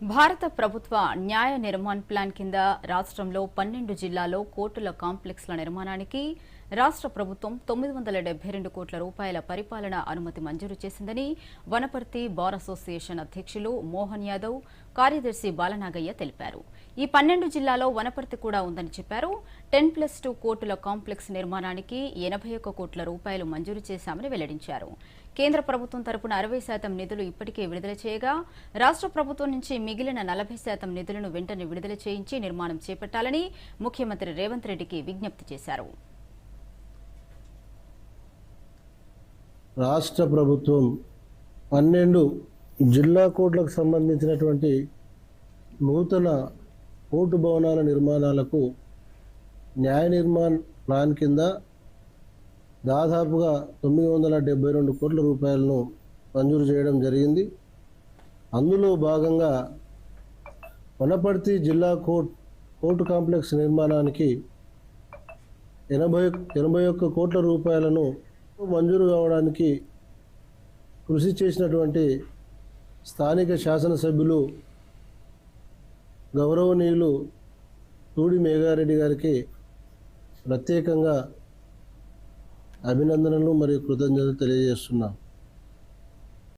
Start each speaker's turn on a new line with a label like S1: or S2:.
S1: భారత ప్రభుత్వ న్యాయ నిర్మాణ్ ప్లాన్ కింద రాష్ట్రంలో పన్నెండు జిల్లాల్లో కోర్టుల కాంప్లెక్స్ల నిర్మాణానికి రాష్ట్ర ప్రభుత్వం తొమ్మిది వందల డెబ్బై రెండు కోట్ల రూపాయల పరిపాలన అనుమతి మంజూరు చేసిందని వనపర్తి బార్ అసోసియేషన్ అధ్యక్షులు మోహన్ యాదవ్ కార్యదర్శి బాలనాగయ్య తెలిపారు. ఈ పన్నెండు జిల్లాలో వనపర్తి కూడా ఉందని చెప్పారు. టెన్ ప్లస్ టూ కోర్టుల కాంప్లెక్స్ నిర్మాణానికి ఎనభై ఒక్క కోట్ల రూపాయలు మంజూరు చేశామని వెల్లడించారు. కేంద్ర ప్రభుత్వం తరపున అరవై శాతం నిధులు ఇప్పటికే విడుదల చేయగా రాష్ట్ర ప్రభుత్వం నుంచి మిగిలిన నలభై శాతం నిధులను వెంటనే విడుదల చేయించి నిర్మాణం చేపట్టాలని ముఖ్యమంత్రి రేవంత్ రెడ్డికి విజ్ఞప్తి చేశారు.
S2: రాష్ట్ర ప్రభుత్వం పన్నెండు జిల్లా కోడ్లకు సంబంధించినటువంటి నూతన కోర్టు భవనాల నిర్మాణాలకు న్యాయ నిర్మాణ్ ప్లాన్ కింద దాదాపుగా తొమ్మిది వందల డెబ్బై రెండు కోట్ల రూపాయలను మంజూరు చేయడం జరిగింది. అందులో భాగంగా వనపర్తి జిల్లా కోర్ట్ కోర్టు కాంప్లెక్స్ నిర్మాణానికి ఎనభై ఎనభై ఒక్క కోట్ల రూపాయలను మంజూరు కావడానికి కృషి చేసినటువంటి స్థానిక శాసనసభ్యులు గౌరవనీయులు తూడి మేఘారెడ్డి గారికి ప్రత్యేకంగా అభినందనలు మరియు కృతజ్ఞతలు తెలియజేస్తున్నాం.